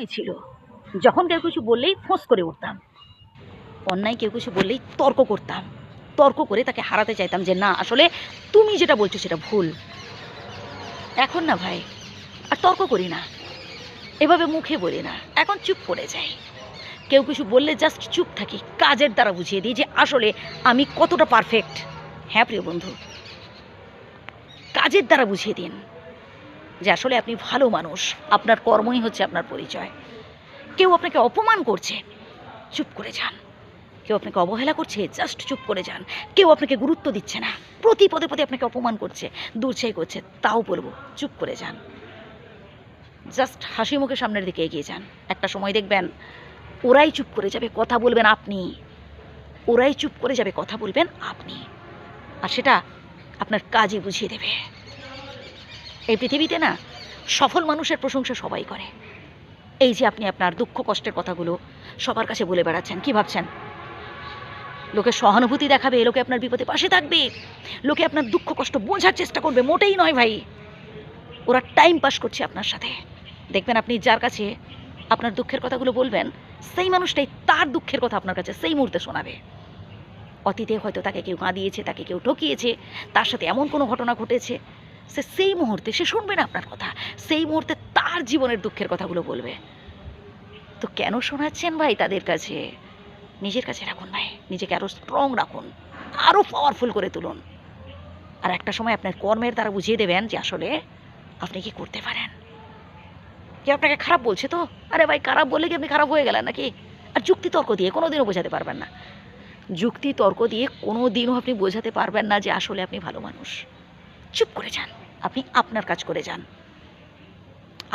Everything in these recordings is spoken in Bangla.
ওই ছিল। যখন কেউ কিছু বললেই ফোঁস করে উঠতাম। অন্যায় কেউ কিছু বললেই তর্ক করতাম। তর্ক করে তাকে হারাতে চাইতাম যে, না, আসলে তুমি যেটা বলছো সেটা ভুল। এখন না ভাই, আর তর্ক করি না। এভাবে মুখে বলি না। এখন চুপ করে যাই। কেউ কিছু বললে জাস্ট চুপ থাকি, কাজের দ্বারা বুঝিয়ে দিই যে, আসলে আমি কতটা পারফেক্ট হ্যাঁ প্রিয় বন্ধু। কাজের দ্বারা বুঝিয়ে দিন। যে আসলে আপনি ভালো মানুষ, আপনার কর্মই হচ্ছে আপনার পরিচয়। কেউ আপনাকে অপমান করছে, চুপ করে যান। কেউ আপনাকে অবহেলা করছে জাস্ট চুপ করে যান। কেউ আপনাকে গুরুত্ব দিচ্ছে না, প্রতি পদে পদে আপনাকে অপমান করছে, দূরছাই করছে, তাও বলব, চুপ করে যান। জাস্ট হাসি মুখে সামনের দিকে এগিয়ে যান। একটা সময় দেখবেন, ওরাই চুপ করে যাবে, কথা বলবেন আপনি। ওরাই চুপ করে যাবে, কথা বলবেন আপনি। আর সেটা আপনার কাজই বুঝিয়ে দেবে। এই পৃথিবীতে না সফল মানুষের প্রশংসা সবাই করে। এই যে আপনি আপনার দুঃখ কষ্টের কথাগুলো সবার কাছে বলে বেড়াচ্ছেন, কি ভাবছেন? লোকে সহানুভূতি দেখাবে, লোকে আপনার বিপদে পাশে থাকবে, লোকে আপনার দুঃখ কষ্ট বোঝার চেষ্টা করবে, মোটেই নয় ভাই। ওরা টাইম পাস করছে আপনার সাথে। দেখবেন আপনি যার কাছে আপনার দুঃখের কথাগুলো বলবেন, সেই মানুষটাই তার দুঃখের কথা আপনার কাছে সেই মুহূর্তে শোনাবে। অতীতে হয়তো তাকে কেউ কাঁদিয়েছে, তাকে কেউ ঠকিয়েছে, তার সাথে এমন কোনো ঘটনা ঘটেছে সে সেই মুহূর্তে, সে শুনবে না আপনার কথা, সেই মুহূর্তে তার জীবনের দুঃখের কথাগুলো বলবে। তো কেন শোনাচ্ছেন ভাই তাদের কাছে? নিজের কাছে রাখুন ভাই, নিজেকে আরও স্ট্রং রাখুন আরও পাওয়ারফুল করে তুলুন। আর একটা সময় আপনার কর্মের দ্বারা বুঝিয়ে দেবেন যে আসলে আপনি কি করতে পারেন। কেউ আপনাকে খারাপ বলছে তো? আরে ভাই, খারাপ বললে কি আপনি খারাপ হয়ে গেলেন নাকি? আর যুক্তি তর্ক দিয়ে কোনো দিনও বোঝাতে পারবেন না। যুক্তি তর্ক দিয়ে কোনো দিনও আপনি বোঝাতে পারবেন না যে আসলে আপনি ভালো মানুষ। চুপ করে যান। আপনি আপনার কাজ করে যান।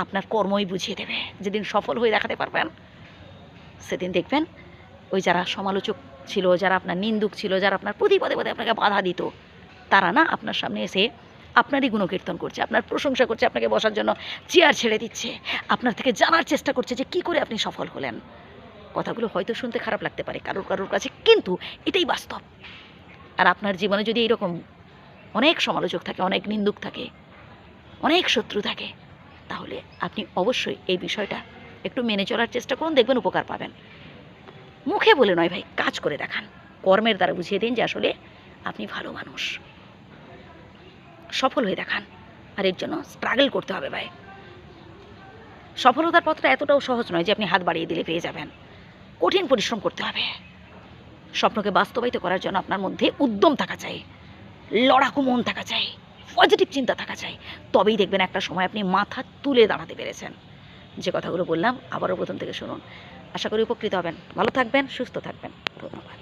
আপনার কর্মই বুঝিয়ে দেবে। যেদিন সফল হয়ে দেখাতে পারবেন, সেদিন দেখবেন ওই যারা সমালোচক ছিল, যারা আপনার নিন্দুক ছিল, যারা আপনার প্রতি পদে পদে আপনাকে বাধা দিত, তারা না আপনার সামনে এসে আপনারই গুণকীর্তন করছে, আপনার প্রশংসা করছে, আপনাকে বসার জন্য চেয়ার ছেড়ে দিচ্ছে, আপনার থেকে জানার চেষ্টা করছে যে কি করে আপনি সফল হলেন। কথাগুলো হয়তো শুনতে খারাপ লাগতে পারে কারোর কারোর কাছে, কিন্তু এটাই বাস্তব। আর আপনার জীবনে যদি এইরকম অনেক সমালোচক থাকে, অনেক নিন্দুক থাকে, অনেক শত্রু থাকে। তাহলে আপনি অবশ্যই এই বিষয়টা একটু মেনে চলার চেষ্টা করুন, দেখবেন উপকার পাবেন। মুখে বলে নয় ভাই, কাজ করে দেখান। কর্মের দ্বারা বুঝিয়ে দিন যে আসলে আপনি ভালো মানুষ। সফল হয়ে দেখান। আর এর জন্য স্ট্রাগল করতে হবে ভাই। সফলতার পথটা এতটাও সহজ নয় যে আপনি হাত বাড়িয়ে দিলে পেয়ে যাবেন। কঠিন পরিশ্রম করতে হবে। স্বপ্নকে বাস্তবায়িত করার জন্য আপনার মধ্যে উদ্যম থাকা চাই। লড়াকু মন থাকা চাই পজিটিভ চিন্তা থাকা চাই। তবেই দেখবেন একটা সময় আপনি মাথা তুলে দাঁড়াতে পেরেছেন। যে কথাগুলো বললাম, আবারও প্রথম থেকে শুনুন। আশা করি উপকৃত হবেন। ভালো থাকবেন, সুস্থ থাকবেন। ধন্যবাদ।